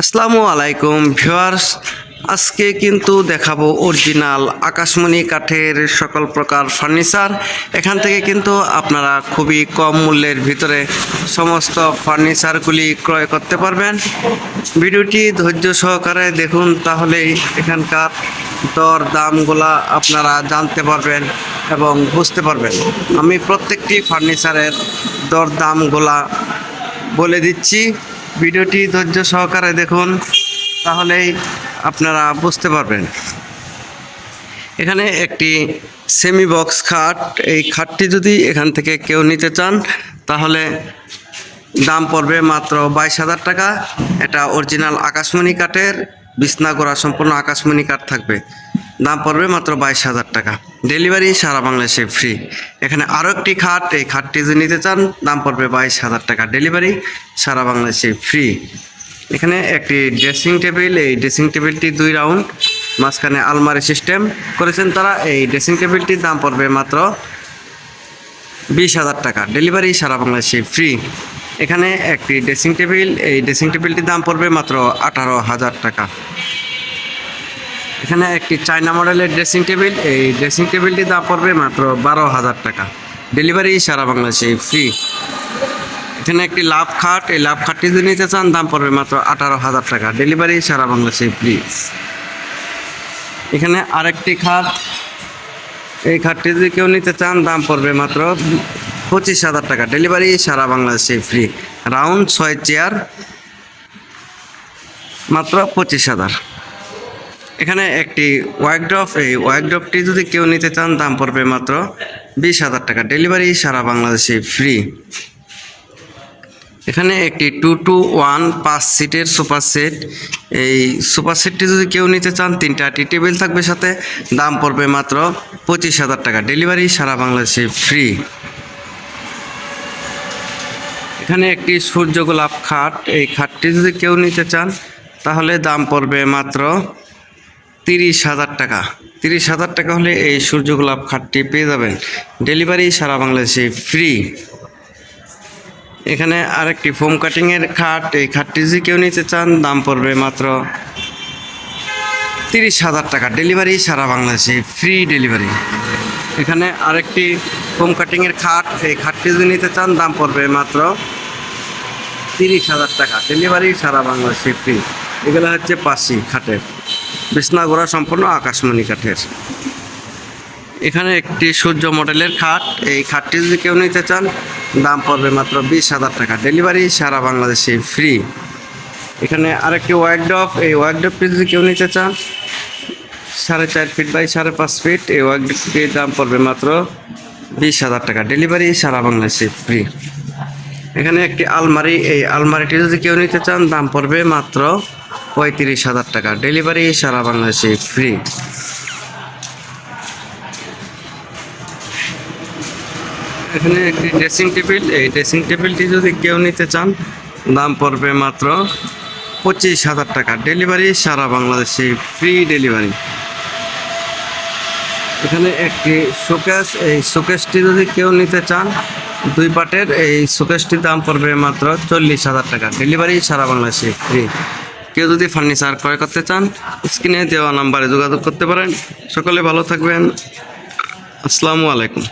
আসসালামু আলাইকুম, ভিউয়ার্স। আজকে কিন্তু দেখাবো অরিজিনাল আকাশমণি কাঠের সকল প্রকার ফার্নিচার। এখান থেকে কিন্তু আপনারা খুবই কম মূল্যের ভিতরে সমস্ত ফার্নিচারগুলি ক্রয় করতে পারবেন। ভিডিওটি ধৈর্য সহকারে দেখুন, তাহলেই এখানকার দর দামগুলা আপনারা জানতে পারবেন এবং বুঝতে পারবেন। আমি প্রত্যেকটি ফার্নিচারের দর দামগুলা বলে দিচ্ছি। ভিডিওটি ধৈর্য সহকারে দেখুন, তাহলেই আপনারা বুঝতে পারবেন। এখানে একটি সেমি বক্স খাট, এই খাটটি যদি এখান থেকে কেউ নিতে চান, তাহলে দাম পড়বে মাত্র বাইশ হাজার টাকা। এটা অরিজিনাল আকাশমণি কাঠের, বিছনা করা সম্পূর্ণ আকাশমণি কাঠ থাকবে। দাম পড়বে মাত্র বাইশ হাজার টাকা। ডেলিভারি সারা বাংলাদেশে ফ্রি এখানে আরও একটি খাট, এই খাটটি যদি নিতে চান, দাম পড়বে বাইশ হাজার টাকা। ডেলিভারি সারা বাংলাদেশে ফ্রি এখানে একটি ড্রেসিং টেবিল এই ড্রেসিং টেবিলটি দুই রাউন্ড মাঝখানে আলমারি সিস্টেম করেছেন তারা। এই ড্রেসিং টেবিলটির দাম পড়বে মাত্র বিশ হাজার টাকা। ডেলিভারি সারা বাংলাদেশে ফ্রি এখানে একটি ড্রেসিং টেবিল এই ড্রেসিং টেবিলটির দাম পড়বে মাত্র আঠারো হাজার টাকা। এখানে একটি চায়না মডেলের ড্রেসিং টেবিল। এই ড্রেসিং টেবিলটি দাম পড়বে মাত্র বারো হাজার টাকা। ডেলিভারি সারা বাংলাদেশে ফ্রি। এখানে একটি লাভ খাট। এই লাভ খাটটি যদি নিতে চান, দাম পড়বে মাত্র আঠারো হাজার টাকা। ডেলিভারি সারা বাংলাদেশে ফ্রি। এখানে আরেকটি খাট। এই খাটটি যদি কেউ নিতে চান, দাম পড়বে মাত্র পঁচিশ হাজার টাকা। ডেলিভারি সারা বাংলাদেশে ফ্রি। রাউন্ড ছয় চেয়ার, মাত্র পঁচিশ হাজার। এখানে একটি ওয়াইকড্রপ এই ওয়াইকড্রপটি যদি কেউ নিতে চান, দাম পড়বে মাত্র বিশ হাজার টাকা। ডেলিভারি সারা বাংলাদেশে ফ্রি। এখানে একটি টু টু ওয়ান পাঁচ সিটের সোফা সেট। এই সোফা সেটটি যদি কেউ নিতে চান, তিনটা টি টেবিল থাকবে সাথে। দাম পড়বে মাত্র পঁচিশ হাজার টাকা। ডেলিভারি সারা বাংলাদেশে ফ্রি। এখানে একটি সূর্য গোলাপ খাট। এই খাটটি যদি কেউ নিতে চান, তাহলে দাম পড়বে মাত্র তিরিশ হাজার টাকা। তিরিশ হাজার টাকা হলে এই সূর্য গোলাপ খাটটি পেয়ে যাবেন। ডেলিভারি সারা বাংলাদেশে ফ্রি। এখানে আরেকটি ফোম কাটিংয়ের খাট। এই খাটটি যদি কেউ নিতে চান, দাম পড়বে মাত্র তিরিশ হাজার টাকা। ডেলিভারি সারা বাংলাদেশে ফ্রি ডেলিভারি। এখানে আরেকটি ফোম কাটিংয়ের খাট। এই খাটটি যদি নিতে চান, দাম পড়বে মাত্র তিরিশ হাজার টাকা। ডেলিভারি সারা বাংলাদেশে ফ্রি। এগুলো হচ্ছে পাশি খাটের। বিছনা গোড়া সম্পূর্ণ আকাশমণি কাঠের। এখানে একটি সূর্য মডেলের খাট। এই খাটটি যদি কেউ নিতে চান, দাম পড়বে মাত্র বিশ হাজার টাকা। ডেলিভারি সারা বাংলাদেশে ফ্রি। এখানে আরেকটি ওয়াইকডপ এই ওয়াইকডপটি যদি কেউ নিতে চান, সাড়ে চার ফিট বাই সাড়ে পাঁচ ফিট, এই ওয়াইকডপটির দাম পড়বে মাত্র বিশ হাজার টাকা। ডেলিভারি সারা বাংলাদেশে ফ্রি। এখানে একটি আলমারি। এই আলমারিটি যদি কেউ নিতে চান, দাম পড়বে মাত্র পঁয়ত্রিশ হাজার টাকা। ডেলিভারি সারা বাংলাদেশে ফ্রি এখানে একটি ড্রেসিং টেবিল এই ড্রেসিং টেবিলটি যদি কেউ নিতে চান, দাম পড়বে মাত্র পঁচিশ হাজার টাকা। ডেলিভারি সারা বাংলাদেশে ফ্রি ডেলিভারি এখানে একটি শোকেস এই শোকেসটি যদি কেউ নিতে চান, দুই পাটের, এই শোকেসটির দাম পড়বে মাত্র চল্লিশ হাজার টাকা। ডেলিভারি সারা বাংলাদেশে ফ্রি কেউ যদি ফার্নিচার ক্রয় করতে চান স্ক্রিনে দেওয়া নাম্বারে যোগাযোগ করতে পারেন। সকলে ভালো থাকবেন। আসসালামু আলাইকুম।